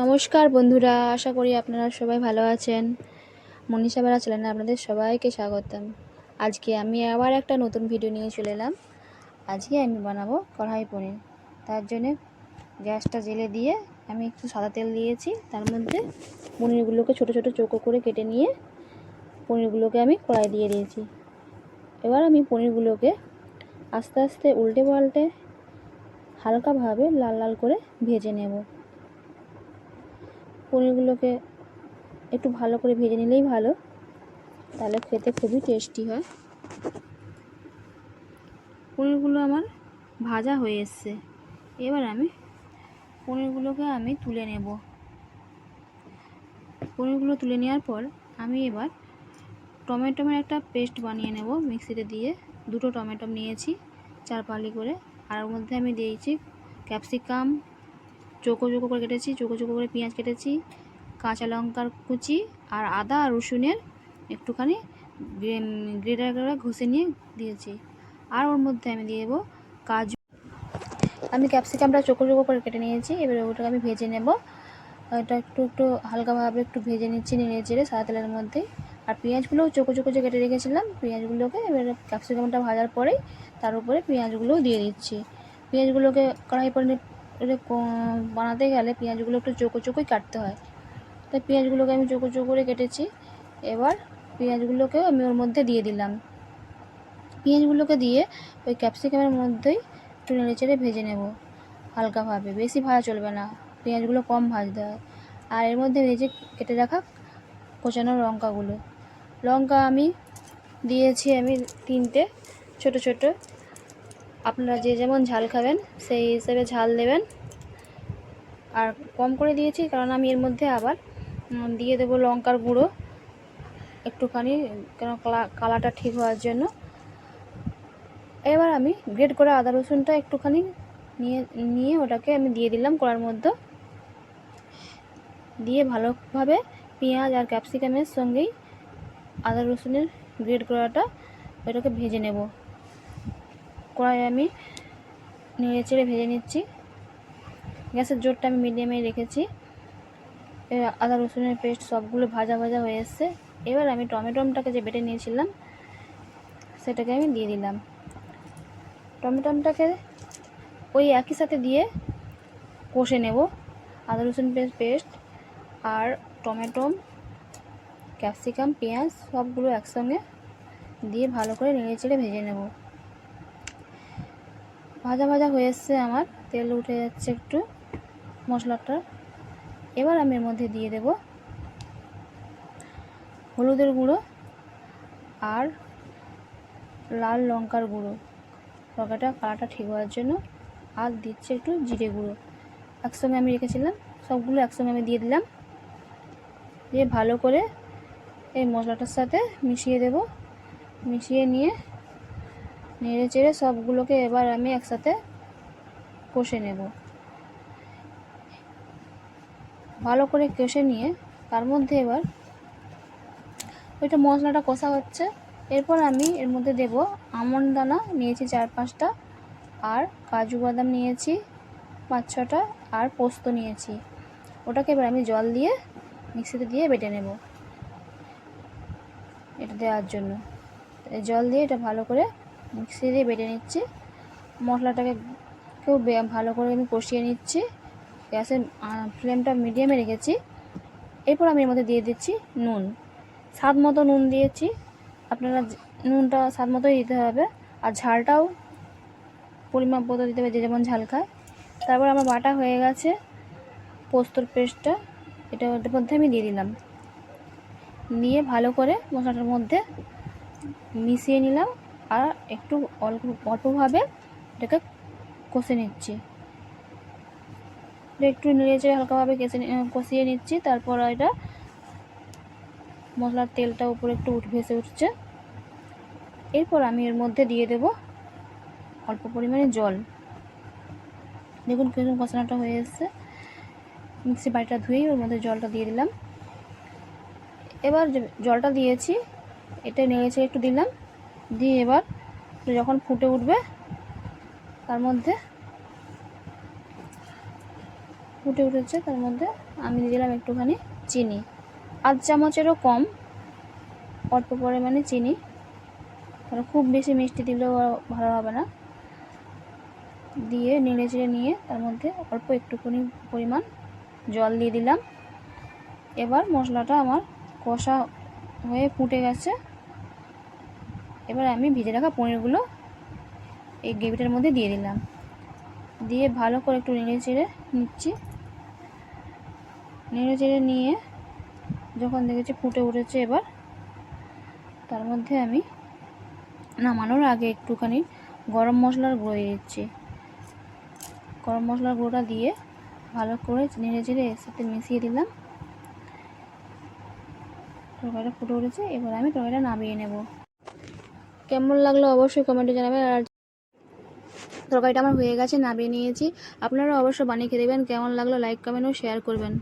নমস্কার বন্ধুরা, আশা করি আপনারা সবাই ভালো আছেন। মনীষা বেড়া চ্যানেলে আপনাদের সবাইকে স্বাগতম। আজকে আমি আবার একটা নতুন ভিডিও নিয়ে চলে এলাম। আজকে আমি বানাবো কড়াই পনির। তার জন্যে গ্যাসটা জেলে দিয়ে আমি একটু সাদা তেল দিয়েছি। তার মধ্যে পনিরগুলোকে ছোট ছোট চৌকো করে কেটে নিয়ে পনিরগুলোকে আমি কড়াই দিয়ে দিয়েছি। এবার আমি পনিরগুলোকে আস্তে আস্তে উল্টে পাল্টে হালকাভাবে লাল লাল করে ভেজে নেব। পনিরগুলোকে একটু ভালো করে ভেজে নিলেই ভালো। তাহলে খেতে খুবই টেস্টি হয়। পনিরগুলো আমার ভাজা হয়ে এসছে। এবার আমি পনিরগুলোকে আমি তুলে নেব। পনিরগুলো তুলে নেওয়ার পর আমি এবার টমেটোমের একটা পেস্ট বানিয়ে নেব মিক্সিতে দিয়ে। দুটো টমেটো নিয়েছি, চার পালি করে। আর ওর মধ্যে আমি দিয়েছি ক্যাপসিকাম চোকো চোকো করে কেটেছি চোকো চোখো করে পেঁয়াজ কেটেছি, কাঁচা লঙ্কার কুচি আর আদা আর রসুনের একটুখানি গ্রেটার করে ঘষে নিয়ে দিয়েছি। আর ওর মধ্যে আমি দিয়ে দেবো কাজু। আমি ক্যাপসিকামটা চোকো চোকো করে কেটে নিয়েছি, এবার ওটাকে আমি ভেজে নেব। ওটা একটু একটু হালকাভাবে একটু ভেজে নিচ্ছি নেড়ে চেড়ে সাদা তেলের মধ্যে। আর পেঁয়াজগুলোও চোখো চোখো যে কেটে রেখেছিলাম, পেঁয়াজগুলোকে এবার ক্যাপসিকামটা ভাজার পরেই তার উপরে পেঁয়াজগুলোও দিয়ে দিচ্ছি। পেঁয়াজগুলোকে কড়াই পরে বানাতে গেলে পেঁয়াজগুলো একটু চোকো চোখোই কাটতে হয়। তাই পেঁয়াজগুলোকে আমি চোখো চোকো করে কেটেছি। এবার পেঁয়াজগুলোকেও আমি ওর মধ্যে দিয়ে দিলাম। পেঁয়াজগুলোকে দিয়ে ওই ক্যাপসিকামের মধ্যেই একটু নেড়ে চেড়ে ভেজে নেব হালকাভাবে। বেশি ভাজা চলবে না। পেঁয়াজগুলো কম ভাজতে হয়। আর এর মধ্যে ভেজে কেটে রাখা কোচানো লঙ্কাগুলো। লঙ্কা আমি দিয়েছি আমি তিনটে ছোট ছোট আপনারা যে যেমন ঝাল খাবেন, সেই হিসেবে ঝাল দেবেন। আর কম করে দিয়েছি, কারণ আমি এর মধ্যে আবার দিয়ে দেবো লঙ্কার গুঁড়ো একটুখানি, কেন কালারটা ঠিক হওয়ার জন্য। এবার আমি গ্রেড করে আদা রসুনটা একটুখানি নিয়ে নিয়ে ওটাকে আমি দিয়ে দিলাম কড়ার মধ্যে। দিয়ে ভালোভাবে পেঁয়াজ আর ক্যাপসিকামের সঙ্গেই আদা রসুনের গ্রেড করাটা ওটাকে ভেজে নেব। কড়াই আমি নেড়ে চেড়ে ভেজে নিচ্ছি। গ্যাসের জোরটা আমি মিডিয়ামে রেখেছি। আদা রসুনের পেস্ট সবগুলো ভাজা ভাজা হয়ে এসছে। এবার আমি টমেটোমটাকে যে বেটে নিয়েছিলাম, সেটাকে আমি দিয়ে দিলাম। টমেটোমটাকে ওই একই সাথে দিয়ে কষে নেব। আদা রসুন পেস্ট পেস্ট আর টমেটো ক্যাপসিকাম, পেঁয়াজ সবগুলো একসঙ্গে দিয়ে ভালো করে নেড়ে চেড়ে ভেজে নেব। ভাজা ভাজা হয়ে এসছে আমার। তেল উঠে যাচ্ছে একটু, মশলাটা। এবার আমি এর মধ্যে দিয়ে দেব হলুদের গুঁড়ো আর লাল লঙ্কার গুঁড়ো। লঙ্কাটা, কালারটা ঠিক হওয়ার জন্য। আর দিচ্ছে একটু জিরে গুঁড়ো। একসঙ্গে আমি রেখেছিলাম, সবগুলো একসঙ্গে আমি দিয়ে দিলাম। দিয়ে ভালো করে এই মশলাটার সাথে মিশিয়ে দেব। মিশিয়ে নিয়ে নেড়ে চেড়ে সবগুলোকে এবার আমি একসাথে কষে নেব। ভালো করে কষে নিয়ে তার মধ্যে এবার ওইটা মশলাটা কষা হচ্ছে। এরপর আমি এর মধ্যে দেব আমন্ড দানা, নিয়েছি চার পাঁচটা, আর কাজু বাদাম নিয়েছি পাঁচ ছটা, আর পোস্ত নিয়েছি। ওটাকে এবার আমি জল দিয়ে মিক্সিতে দিয়ে বেটে নেব এটা দেওয়ার জন্য। জল দিয়ে এটা ভালো করে মিক্সি দিয়ে বেটে নিচ্ছি। মশলাটাকে কেউ ভালো করে আমি কষিয়ে নিচ্ছি। গ্যাসের ফ্লেমটা মিডিয়ামে রেখেছি। এরপর আমি এর মধ্যে দিয়ে দিচ্ছি নুন। স্বাদ মতো নুন দিয়েছি। আপনারা নুনটা স্বাদ মতোই দিতে হবে। আর ঝালটাও পরিমাপ মতো দিতে হবে, যে যেমন ঝাল খায়। তারপর আমার বাটা হয়ে গেছে পোস্তর পেস্টটা। এটা ওটার মধ্যে আমি দিয়ে দিলাম। নিয়ে ভালো করে মশলাটার মধ্যে মিশিয়ে নিলাম। আর একটু অল্প অল্পভাবে এটাকে কষে নিচ্ছি। একটু নেড়ে চেড়ে হালকাভাবে কেসে কষিয়ে নিচ্ছি, তারপর এটা মশলার তেলটা উপরে একটু উঠ ভেসে উঠছে। এরপর আমি এর মধ্যে দিয়ে দেব অল্প পরিমাণে জল। দেখুন কীরকম কষানোটা হয়ে এসছে। মিক্সি বাড়িটা ধুয়েই ওর মধ্যে জলটা দিয়ে দিলাম। এবার জলটা দিয়েছি, এটা নেড়েছে একটু দিলাম। দিয়ে এবার যখন ফুটে উঠবে, তার মধ্যে ফুটে উঠেছে, তার মধ্যে আমি দিয়ে দিলাম একটুখানি চিনি। আধ চামচেরও কম, অল্প পরিমাণে চিনি। কারণ খুব বেশি মিষ্টি দিলেও ভালো হবে না। দিয়ে নেড়ে চেড়ে নিয়ে তার মধ্যে অল্প একটুখানি পরিমাণ জল দিয়ে দিলাম। এবার মশলাটা আমার কষা হয়ে ফুটে গেছে। এবার আমি ভিজে রাখা পনিরগুলো এই গ্রেভিটার মধ্যে দিয়ে দিলাম। দিয়ে ভালো করে একটু নেড়ে চেড়ে নিচ্ছি। নেড়ে চেড়ে নিয়ে যখন দেখেছি ফুটে উঠেছে এবার, তার মধ্যে আমি নামানোর আগে একটুখানি গরম মশলার গুঁড়ো দিয়ে দিচ্ছি। গরম মশলার গুঁড়োটা দিয়ে ভালো করে নেড়ে চেড়ে এর সাথে মিশিয়ে দিলাম। তরকারিটা ফুটে উঠেছে, এবার আমি তরকারিটা নামিয়ে নেব। কেমন লাগল অবশ্যই কমেন্টে জানাবেন। আর তরকারিটা আমার হয়ে গেছে, নামিয়ে নিয়েছি। আপনারা অবশ্যই বানিয়ে খেয়ে দেবেন। কেমন লাগল লাইক কমেন্ট ও শেয়ার করবেন।